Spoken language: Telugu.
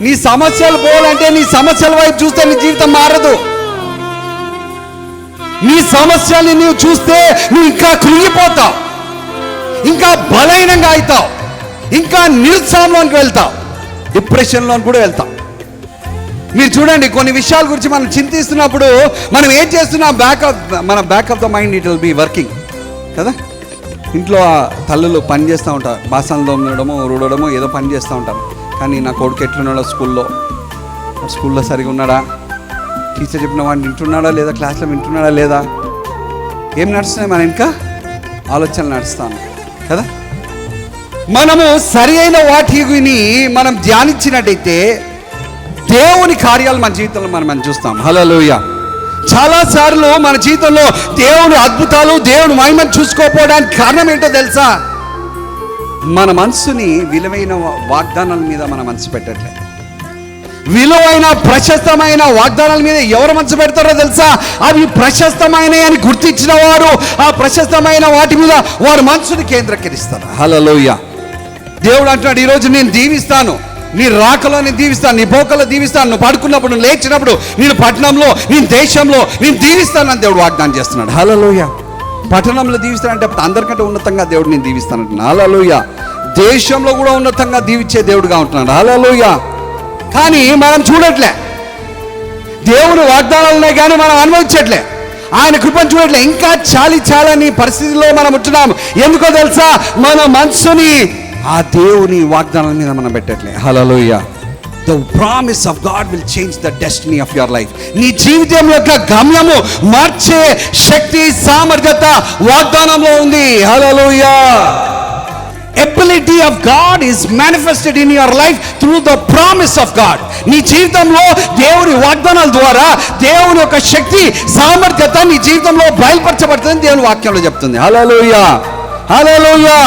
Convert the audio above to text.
నీ సమస్యలు పోవాలంటే నీ సమస్యల వైపు చూస్తే నీ జీవితం మారదు. నీ సమస్యల్ని నువ్వు చూస్తే నువ్వు ఇంకా కృంగిపోతావు. ఇంకా బలహీనంగా అవుతావు. ఇంకా నిరుత్సాహంలోకి వెళ్తావు. డిప్రెషన్లోకి కూడా వెళ్తావు. మీరు చూడండి కొన్ని విషయాల గురించి మనం చింతిస్తున్నప్పుడు మనం ఏం చేస్తున్నాం? బ్యాకప్ మన back of the mind it will be working కదా? ఇంట్లో తల్లులు పని చేస్తూ ఉంటారు. బాసనలు దొంగడము రుడడము ఏదో పని చేస్తూ ఉంటారు. కానీ నా కొడుకు ఎట్లున్నాడో స్కూల్లో? స్కూల్లో సరిగా ఉన్నాడా? టీచర్ చెప్పిన వాడిని వింటున్నాడా లేదా? క్లాస్లో వింటున్నాడా లేదా? ఏం నడుస్తున్నాయి మన ఇంకా? ఆలోచనలు నడుస్తాను. కదా? మనము సరి అయిన వాటిని మనం ధ్యానించినట్టయితే దేవుని కార్యాలు మన జీవితంలో మనం మనం చూస్తాం. హలోయ చాలా సార్లు మన జీవితంలో దేవుని అద్భుతాలు దేవుని మహిమను చూసుకోకపోవడానికి కారణం ఏంటో తెలుసా? మన మనసుని విలువైన వాగ్దానాల మీద మన మనసు పెట్టట్లేదు విలువైన ప్రశస్తమైన వాగ్దానాల మీద ఎవరు మనసు పెడతారో తెలుసా? అవి ప్రశస్తమైనవి అని గుర్తించిన వారు ఆ ప్రశస్తమైన వాటి మీద వారి మనసుని కేంద్రీకరిస్తారు. హలోయ దేవుడు అంటున్నాడు ఈరోజు నేను దీవిస్తాను. నీ రాకలో నేను దీవిస్తాను నీ పోకలో దీవిస్తాను. నువ్వు పడుకున్నప్పుడు నువ్వు లేచినప్పుడు నేను పట్టణంలో నేను దేశంలో నేను దీవిస్తానని దేవుడు వాగ్దానం చేస్తున్నాడు. హలోయ పట్టణంలో దీవిస్తానంటే అందరికంటే ఉన్నతంగా దేవుడు నేను దీవిస్తానంటున్నాను. హలోయ దేశంలో కూడా ఉన్నతంగా దీవించే దేవుడుగా ఉంటున్నాడు. హలోయ కానీ మనం చూడట్లే. దేవుని వాగ్దానాలు ఉన్నాయి కానీ మనం అనుభవించట్లే. ఆయన కృపను చూడట్లే. ఇంకా చాలి చాలని పరిస్థితిలో మనం ఉంటున్నాం ఎందుకో తెలుసా? మన మనసుని ఆ దేవుని వాగ్దానాల మీద మనం పెట్టట్లే. Hallelujah the promise of God will change the destiny of your life నీ జీవితం యొక్క గమ్యము మార్చే శక్తి సామర్థ్యత వాగ్దానంలో ఉంది. Hallelujah ability of God is manifested in your life through the promise of God నీ జీవితంలో దేవుని వాగ్దానాల ద్వారా దేవుని యొక్క శక్తి సామర్థ్యత నీ జీవితంలో బయలుపరచబడుతుంది దేవుని వాక్యంలో చెప్తుంది. హలోయా హలోయా